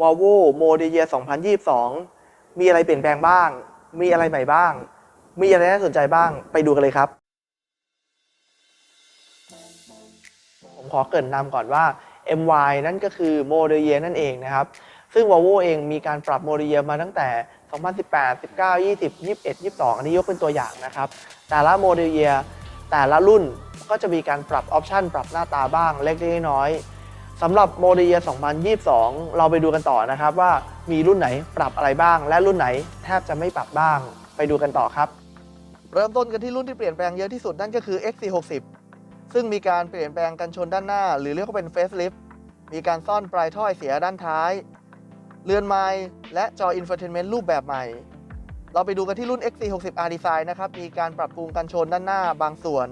Volvo Model Year 2022 มีอะไรเปลี่ยนแปลงบ้าง มีอะไรใหม่บ้าง มีอะไรน่าสนใจบ้าง ไปดูกันเลยครับ ผมขอเกริ่นนำก่อนว่า MY นั่นก็คือ Model Year นั่นเองนะครับ ซึ่ง Volvo เองมีการปรับ Model Year มาตั้งแต่ 2018 19 20 21 22 อันนี้ยกเป็นตัวอย่างนะครับ แต่ละ Model Year แต่ละรุ่นก็จะมีการปรับออปชันปรับหน้าตาบ้างเล็กๆน้อยๆ สำหรับ Model Year 2022 เราไปดูกันต่อนะครับว่ามีรุ่นไหนปรับอะไรบ้าง และรุ่นไหนแทบจะไม่ปรับบ้าง ไปดูกันต่อครับ เริ่มต้นกันที่รุ่นที่เปลี่ยนแปลงเยอะที่สุดนั่นก็คือ XC60 ซึ่งมีการเปลี่ยนแปลงกันชนด้านหน้า หรือเรียกว่าเป็น Facelift มีการซ่อนปลายถ้อยเสียด้านท้าย เรือนไม้และจอ Infotainment รูปแบบใหม่ เราไปดูกันที่รุ่น XC60R Design นะครับ มีการปรับปรุงกันชนด้านหน้าบางส่วน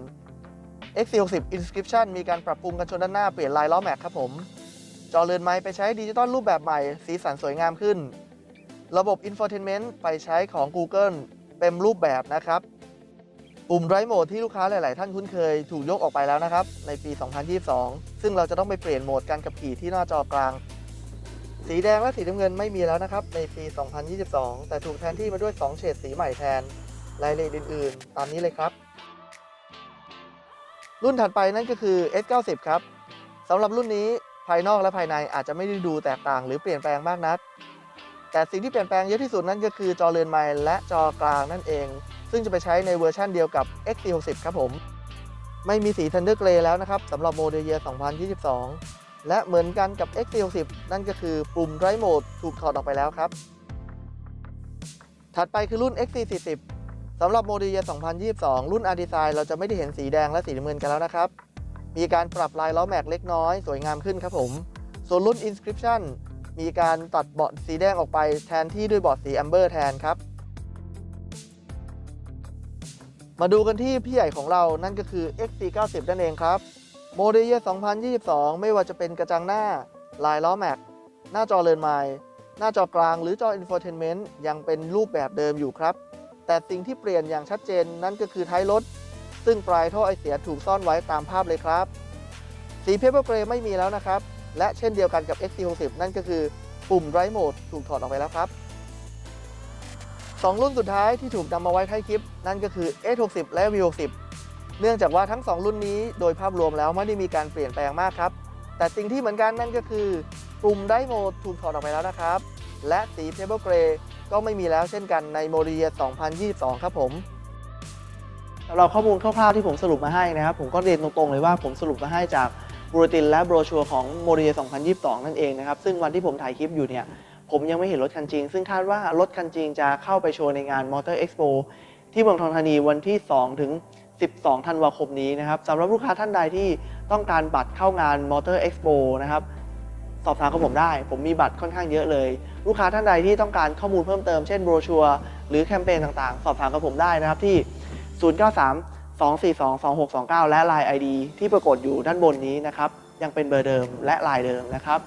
XC60 Inscription มีการปรับปรุงกันชนด้านหน้าเปลี่ยนลายล้อแม็กครับผม จอเรือนไม้ไปใช้ดิจิตอลรูปแบบใหม่ สีสันสวยงามขึ้น ระบบ Infotainment ไปใช้ของ Google เต็มรูปแบบนะครับ ปุ่ม Drive Mode ที่ลูกค้าหลาย ๆ ท่านคุ้นเคยถูกยกออกไปแล้วนะครับ ในปี 2022 ซึ่งเราจะต้องไปเปลี่ยนโหมดการขับขี่ที่หน้าจอกลาง สีแดงและสีน้ำเงินไม่มีแล้วนะครับในปี 2022 แต่ถูกแทนที่มาด้วย 2 เฉดสีใหม่แทนรายละเอียดอื่น ๆ ตามนี้เลยครับ รุ่นถัดไปนั่นก็คือ S90 ครับสำหรับรุ่นนี้ภายนอกและภายในอาจจะไม่ได้ดูแตกต่างหรือเปลี่ยนแปลงมากนัก แต่สิ่งที่เปลี่ยนแปลงเยอะที่สุดนั่นก็คือจอเรือนไม้และจอกลางนั่นเอง ซึ่งจะไปใช้ในเวอร์ชั่นเดียวกับ XC60 ครับผม ไม่มีสี Thunder Grey แล้วนะครับสำหรับโมเดลเยีย2022 และเหมือนกันกับ XC60 นั่นก็คือปุ่ม Drive Mode ถูกถอดออกไปแล้วครับ ถัดไปคือรุ่น XC40 สำหรับโมเดลเยีย2022 รุ่น R Design เราจะไม่ได้เห็นสีแดงและสีน้ำเงินกันแล้วนะครับ มีการปรับลายล้อแม็กเล็กน้อย สวยงามขึ้นครับผม ส่วนรุ่น Inscription มีการตัดเบาะสีแดงออกไปแทนที่ด้วยเบาะสีแอมเบอร์แทนครับ มาดูกันที่พี่ใหญ่ของเรานั่นก็คือ XC90 นั่นเองครับ โมเดลเย2022 ไม่ว่าจะเป็นกระจังหน้า ลายล้อแม็ก หน้าจอเรือนไม้หน้าจอกลางหรือจอ Infotainment ยังเป็นรูปแบบเดิมอยู่ครับ แต่สิ่งที่เปลี่ยนอย่างชัดเจนนั่นก็คือท้ายรถ ซึ่งปลายท่อไอเสียถูกซ่อนไว้ตามภาพเลยครับ สีเพเปอร์เกรย์ไม่มีแล้วนะครับ และเช่นเดียวกันกับ XC60 นั่นก็คือปุ่ม Drive Mode ถูกถอดออกไปแล้วครับสองรุ่นสุดท้ายที่ถูกนำมาไว้ท้ายคลิป นั่นก็คือ S60 และ V60 เนื่องจากว่าทั้ง 2 รุ่นนี้โดยภาพรวมแล้วไม่ได้มีการเปลี่ยนแปลงมากครับ แต่สิ่งที่เหมือนกันนั่นก็คือปุ่มไดโหมดถูกถอดออกไปแล้วนะครับ และสี Pebble Gray ก็ ก็ไม่มีแล้วเช่นกันในโมเดล2022 ครับผมสำหรับข้อมูลคร่าวๆที่ผมสรุปมาให้นะครับ ผมก็เรียนตรงๆเลยว่าผมสรุปมาให้จากบูรตินและโบรชัวร์ของโมเดล2022 นั่นเองนะครับ ซึ่งวันที่ผมถ่ายคลิปอยู่เนี่ย ผมยังไม่เห็นรถคันจริง ซึ่งคาดว่ารถคันจริงจะเข้าไปโชว์ในงาน Motor Expo ที่เมืองทองธานีวันที่ 2 ถึง 12 ธันวาคมนี้นะครับสำหรับลูกค้าท่านใดที่ต้องการบัตรเข้างาน Motor Expo นะครับ สอบถามกับผมได้ ผมมีบัตรค่อนข้างเยอะเลย ลูกค้าท่านใดที่ต้องการข้อมูลเพิ่มเติมเช่นโบรชัวร์หรือแคมเปญต่างๆ สอบถามกับผมได้นะครับที่ 093 242 2629 และ Line ID ที่ปรากฏอยู่ด้านบนนี้นะครับ ยังเป็นเบอร์เดิมและลายเดิมนะครับ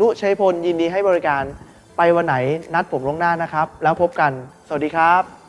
นุชัยพลยินดีให้บริการไปวันไหนนัดผมล่วงหน้านะครับ แล้วพบกัน สวัสดีครับ